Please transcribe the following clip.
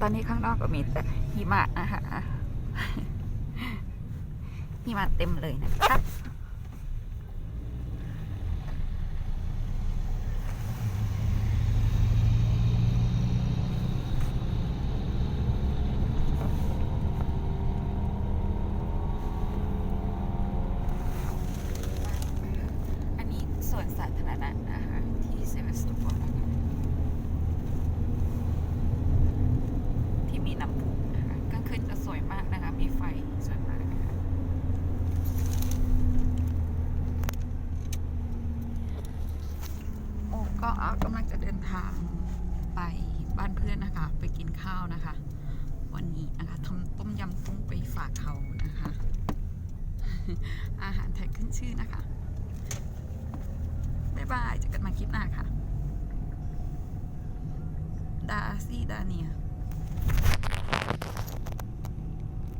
ตอนนี้ข้างนอกก็มีแต่หิมะนะคะหิมะเต็มเลยนะครับอันนี้สวนสาธารณะนะคะที่เซเวสโตโปลนะคะที่มีน้ำพุนะคะกลางคืนจะสวยมากนะคะ มีไฟสวยมากนะคะโอ้ ก็กำลังจะเดินทางไปบ้านเพื่อนนะคะ ไปกินข้าวนะคะ วันนี้นะคะทำต้มยำกุ้งไปฝากเขานะคะ อาหารไทยขึ้นชื่อนะคะ บ๊ายบายเจอกันมาคลิปหน้าค่ะ ดาซี่ดาเนีย